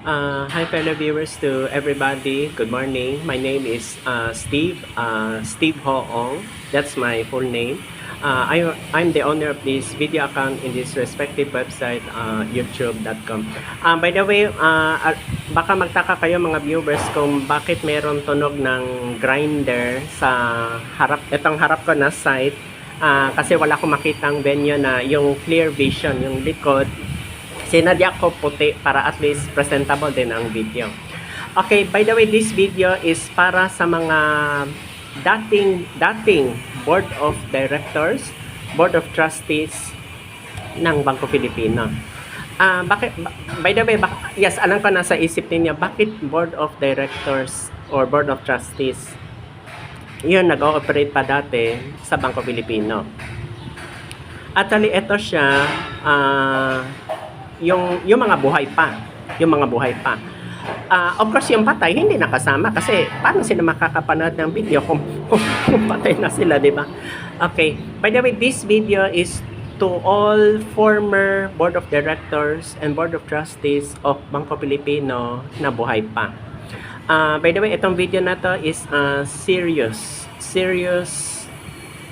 Uh, hi fellow viewers to everybody. Good morning. My name is uh, Steve. Uh, Steve Hoong. That's my full name. Uh, I, I'm the owner of this video account in this respective website, uh, youtube.com. Uh, by the way, uh, baka magtaka kayo mga viewers kung bakit meron tunog ng grinder sa harap, itong harap ko na site. Uh, kasi wala akong makitang venue na yung clear vision, yung likod, sinadya ko puti para at least presentable din ang video. Okay, by the way, this video is para sa mga dating dating board of directors, board of trustees ng Bangko Pilipino. Ah, bakit ba- by the way, bak- yes, alam ko nasa isip ninyo, bakit board of directors or board of trustees? Yun, nag-ooperate pa dati sa Bangko Pilipino. Actually, ito siya, ah, yung, yung mga buhay pa. Yung mga buhay pa. Ah, of course, yung patay, hindi nakasama kasi paano sila makakapanood ng video kung, kung, patay na sila, di ba? Okay. By the way, this video is to all former Board of Directors and Board of Trustees of Bangko Pilipino na buhay pa. Ah, by the way, itong video na to is ah, serious. Serious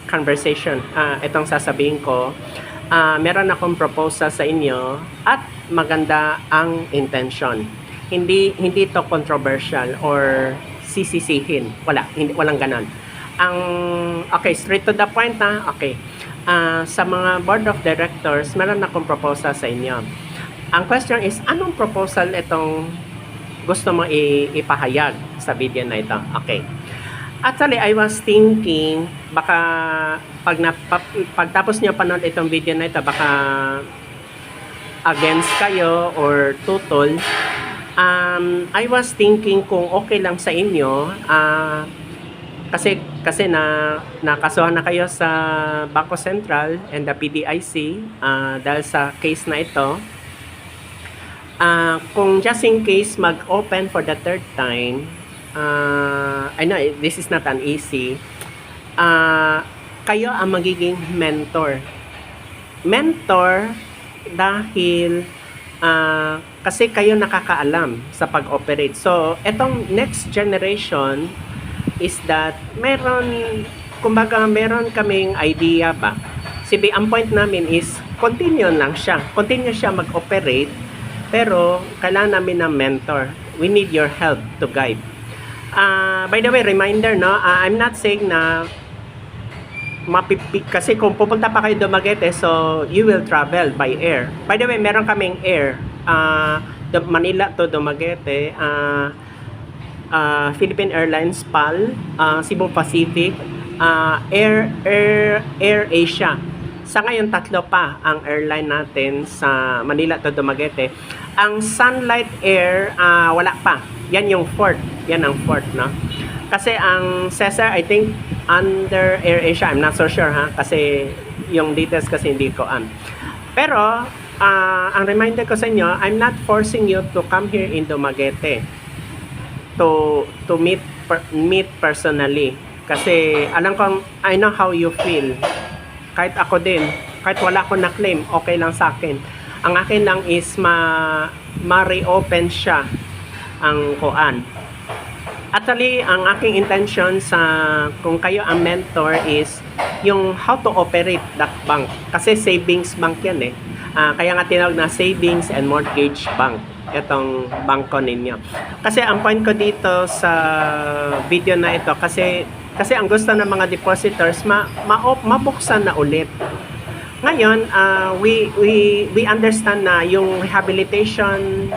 conversation. Ah, itong sasabihin ko, ah, meron akong proposal sa inyo at maganda ang intention. Hindi hindi to controversial or sisisihin. Wala, hindi walang ganon. Ang okay, straight to the point ha. Okay. Ah, sa mga board of directors, meron akong proposal sa inyo. Ang question is, anong proposal itong gusto mo ipahayag sa video na ito? Okay. Actually, I was thinking, baka pag, na, pag, pagtapos nyo panood itong video na ito, baka against kayo or tutol. Um, I was thinking kung okay lang sa inyo, ah, kasi kasi na nakasuhan na kayo sa Bangko Sentral and the PDIC ah, dahil sa case na ito. Ah, kung just in case mag-open for the third time, ah, I know this is not an easy. Ah, kayo ang magiging mentor. Mentor dahil ah, kasi kayo nakakaalam sa pag-operate. So, etong next generation is that meron, kumbaga meron kaming idea ba. Sibi, ang point namin is continue lang siya. Continue siya mag-operate pero kailangan namin ng mentor. We need your help to guide. Ah, by the way, reminder, no? ah, I'm not saying na mapipi kasi kung pupunta pa kayo Dumaguete so you will travel by air. By the way meron kaming air ah the Manila to Dumaguete ah ah, Philippine Airlines PAL ah, Cebu Pacific ah, Air Air Air Asia. Sa ngayon tatlo pa ang airline natin sa Manila to Dumaguete. Ang Sunlight Air ah, wala pa yan yung fourth yan ang fourth no kasi ang Cesar, I think, under AirAsia, I'm not so sure ha, kasi yung details kasi hindi ko am. Pero, ah, ang reminder ko sa inyo, I'm not forcing you to come here in Dumaguete to to meet per, meet personally. Kasi alam ko, I know how you feel. Kahit ako din, kahit wala ko na claim, okay lang sa akin. Ang akin lang is ma ma-reopen siya ang koan. Actually, ang aking intention sa kung kayo ang mentor is yung how to operate that bank. Kasi savings bank yan eh. Ah, kaya nga tinawag na savings and mortgage bank itong bangko ninyo. Kasi ang point ko dito sa video na ito kasi kasi ang gusto ng mga depositors ma, ma mabuksan na ulit. Ngayon, ah, we we we understand na yung rehabilitation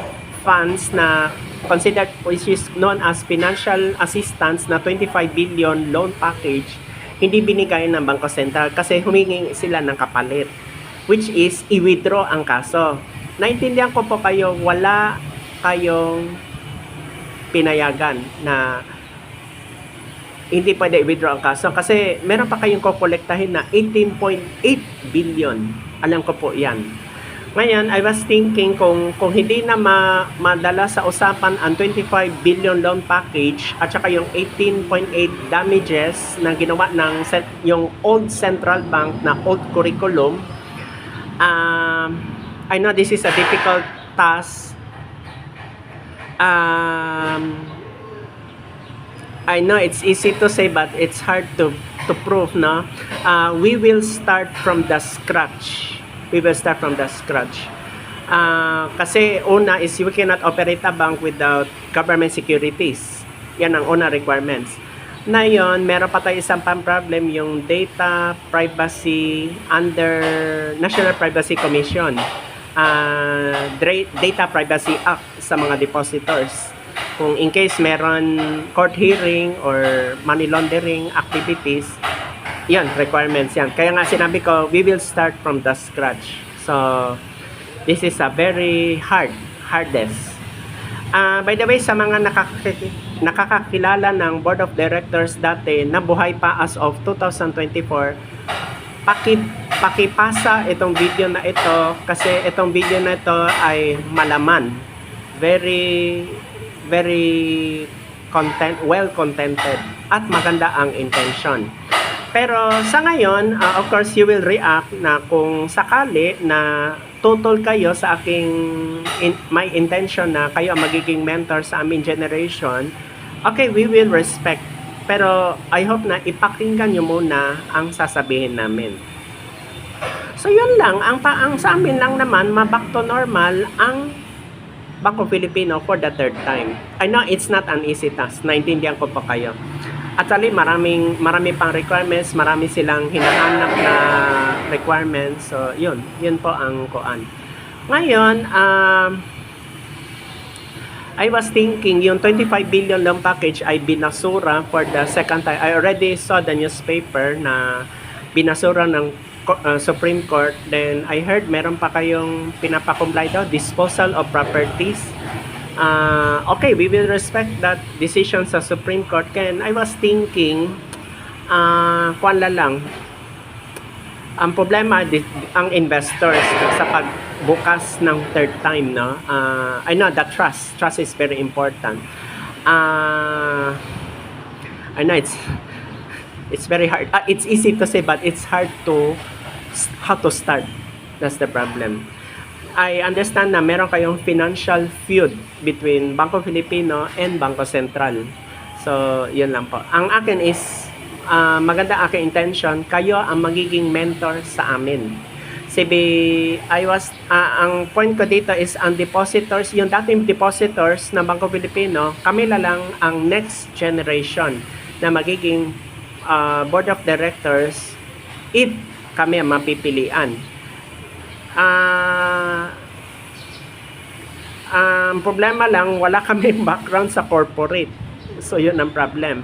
funds na considered which is known as financial assistance na 25 billion loan package hindi binigay ng Bangko Sentral kasi humingi sila ng kapalit which is i-withdraw ang kaso. Naintindihan ko po kayo, wala kayong pinayagan na hindi pwede i-withdraw ang kaso kasi meron pa kayong kokolektahin na 18.8 billion. Alam ko po yan. Ngayon, I was thinking kung kung hindi na ma, madala sa usapan ang 25 billion loan package at saka yung 18.8 damages na ginawa ng cent- yung old central bank na old curriculum, um, I know this is a difficult task Um, I know it's easy to say but it's hard to to prove no. Uh, we will start from the scratch. We will start from the scratch. Ah, kasi una is we cannot operate a bank without government securities. Yan ang una requirements. Na yun, meron pa tayo isang pang problem, yung data privacy under National Privacy Commission. Dra- Data Privacy Act sa mga depositors. Kung in case meron court hearing or money laundering activities, yan, requirements yan. Kaya nga sinabi ko, we will start from the scratch. So, this is a very hard, hardest. Ah, by the way, sa mga nakakaki- nakakakilala ng Board of Directors dati na buhay pa as of 2024, paki, pakipasa itong video na ito kasi itong video na ito ay malaman. Very, very content, well contented at maganda ang intention. Pero sa ngayon, ah, of course, you will react na kung sakali na tutol kayo sa aking in, my intention na kayo ang magiging mentor sa aming generation, okay, we will respect. Pero I hope na ipakinggan nyo muna ang sasabihin namin. So yun lang, ang, pa, ang sa amin lang naman, ma-back to normal ang Bangko Filipino for the third time. I know it's not an easy task. Naintindihan ko po kayo. Actually, maraming marami pang requirements, marami silang hinahanap na requirements. So, yun. Yun po ang kuan. Ngayon, um, I was thinking, yung 25 billion long package ay binasura for the second time. I already saw the newspaper na binasura ng uh, Supreme Court. Then, I heard meron pa kayong pinapakumplay daw, disposal of properties. Uh, okay, we will respect that decision sa Supreme Court. Then, I was thinking, uh, kwan la lang, ang problema di- ang investors sa pagbukas ng third time no? Uh, I know that trust. Trust is very important. Uh, I know it's it's very hard. Uh, it's easy to say but it's hard to how to start. That's the problem I understand na meron kayong financial feud between Bangko Filipino and Bangko Sentral so yun lang po ang akin is ah, maganda aking intention, kayo ang magiging mentor sa amin. Sabi, I was, ah, ang point ko dito is ang depositors, yung dating depositors ng Bangko Pilipino, kami na lang ang next generation na magiging ah, board of directors if kami ang mapipilian. Ah, ang problema lang, wala kami background sa corporate. So, yun ang problem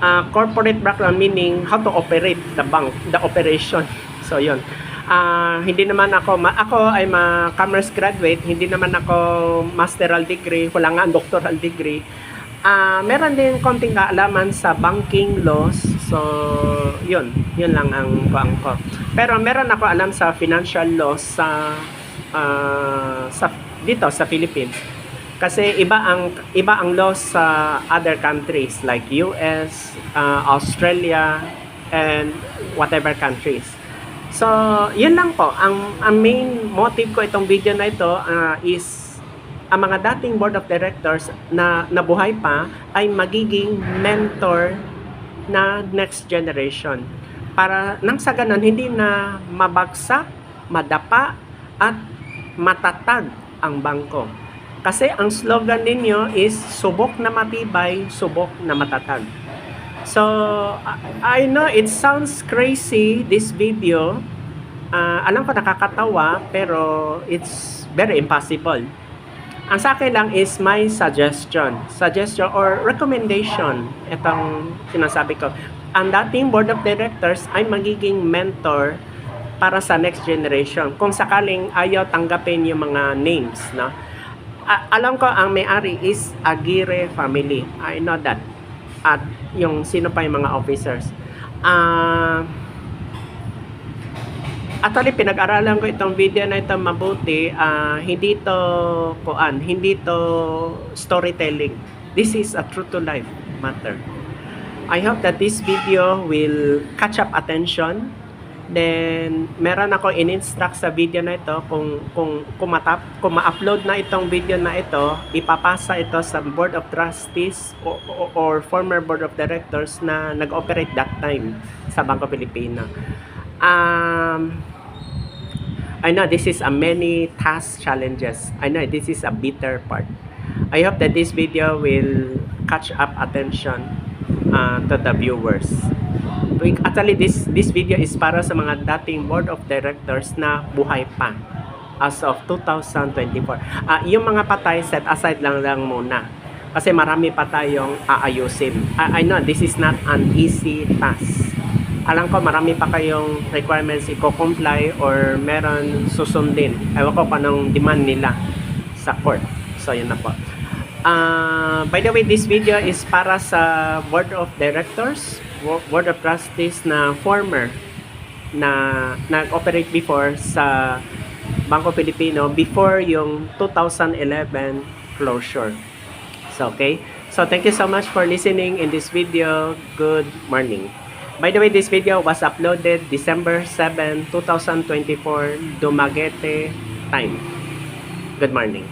uh, corporate background meaning how to operate the bank, the operation. So, yun. Ah, hindi naman ako, ma- ako ay ma commerce graduate, hindi naman ako masteral degree, wala nga doctoral degree. Ah, meron din konting kaalaman sa banking laws. So, yun. Yun lang ang kuang. Pero meron ako alam sa financial laws sa ah, sa dito sa Philippines. Kasi iba ang iba ang laws sa other countries like US, uh, Australia, and whatever countries. So, yun lang po. Ang, ang main motive ko itong video na ito uh, is ang mga dating board of directors na nabuhay pa ay magiging mentor na next generation. Para nang sa ganun, hindi na mabagsak, madapa, at matatag ang bangko. Kasi ang slogan ninyo is subok na matibay, subok na matatag. So, I know it sounds crazy, this video. Ah, alam ko nakakatawa, pero it's very impossible. Ang sa akin lang is my suggestion. Suggestion or recommendation. Itong sinasabi ko. Ang dating board of directors ay magiging mentor para sa next generation. Kung sakaling ayaw tanggapin yung mga names, no? A- alam ko ang may-ari is Aguirre family. I know that. At yung sino pa yung mga officers. Ah... Actually, pinag-aralan ko itong video na ito mabuti. ah, hindi to kuan, hindi to storytelling. This is a true to life matter. I hope that this video will catch up attention Then, meron ako in-instruct sa video na ito kung kung kung, matap, kung ma-upload na itong video na ito, ipapasa ito sa Board of Trustees o, o- or former Board of Directors na nag-operate that time sa Bangko Pilipino. Um, I know this is a many task challenges. I know this is a bitter part. I hope that this video will catch up attention uh, to the viewers. We- Actually, this this video is para sa mga dating board of directors na buhay pa as of 2024. Ah, yung mga patay, set aside lang lang muna. Kasi marami pa tayong aayusin. I, I know this is not an easy task. Alam ko marami pa kayong requirements i-comply or meron susundin. Ewan ko pa ng demand nila sa court. So, yun na po. Ah, by the way, this video is para sa Board of Directors, Bo- Board of Trustees na former na nag-operate before sa Bangko Pilipino before yung 2011 closure. So, okay? So, thank you so much for listening in this video. Good morning. By the way, this video was uploaded December 7, 2024, Dumaguete time. Good morning.